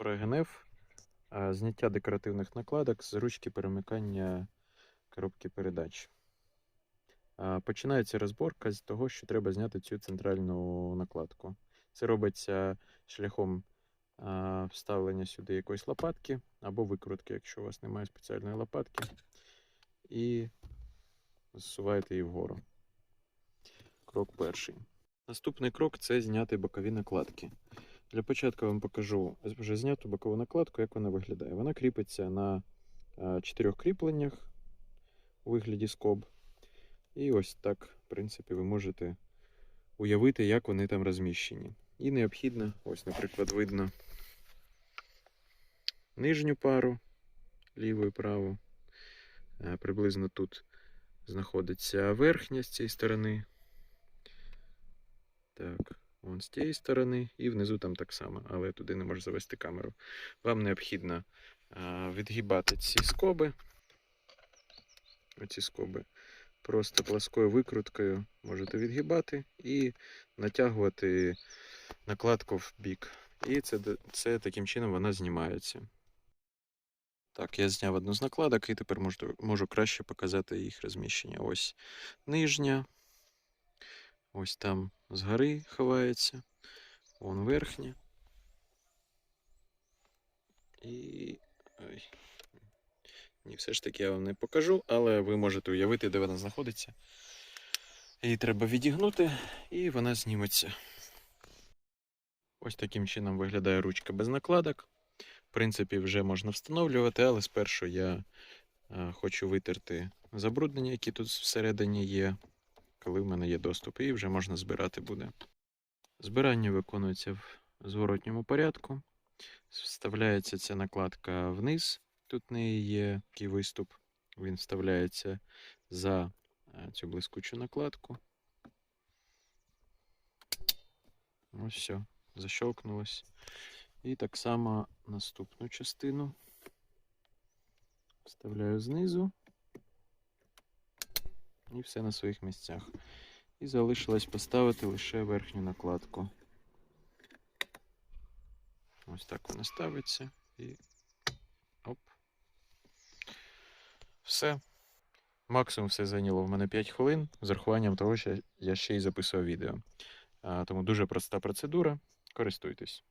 Прогенев, зняття декоративних накладок з ручки перемикання коробки передач. Починається розборка з того, що треба зняти цю центральну накладку. Це робиться шляхом вставлення сюди якоїсь лопатки або викрутки, якщо у вас немає спеціальної лопатки, і зсуваєте її вгору. Крок перший. Наступний крок це зняти бокові накладки. Для початку вам покажу вже зняту бокову накладку, як вона виглядає. Вона кріпиться на чотирьох кріпленнях у вигляді скоб. І ось так, в принципі, ви можете уявити, як вони там розміщені. І необхідно, ось, наприклад, видно нижню пару, ліву і праву. Е, Приблизно тут знаходиться верхня з цієї сторони. Так, вон з тієї сторони, і внизу там так само, але туди не можу завести камеру. Вам необхідно відгибати ці скоби. Оці скоби. Просто пласкою викруткою можете відгибати і натягувати накладку в бік. І це, це таким чином вона знімається. Так, я зняв одну з накладок і тепер можу, можу краще показати їх розміщення. Ось нижня. Ось там згори ховається. Вон верхня. І. Ой. Ні, все ж таки я вам не покажу, але ви можете уявити, де вона знаходиться. Її треба відігнути, і вона зніметься. Ось таким чином виглядає ручка без накладок. В принципі, вже можна встановлювати, але спершу я е, хочу витерти забруднення, які тут всередині є, коли в мене є доступ, і вже можна збирати буде. Збирання виконується в зворотньому порядку. Вставляється ця накладка вниз. Тут в неї є такий виступ. Він вставляється за е, цю блискучу накладку. Ось все, защелкнулось. І так само наступну частину вставляю знизу. І все на своїх місцях. І залишилось поставити лише верхню накладку. Ось так вона ставиться і оп. Все. Максимум все зайняло в мене 5 хвилин з урахуванням того, що я ще й записував відео. Тому дуже проста процедура. Користуйтесь.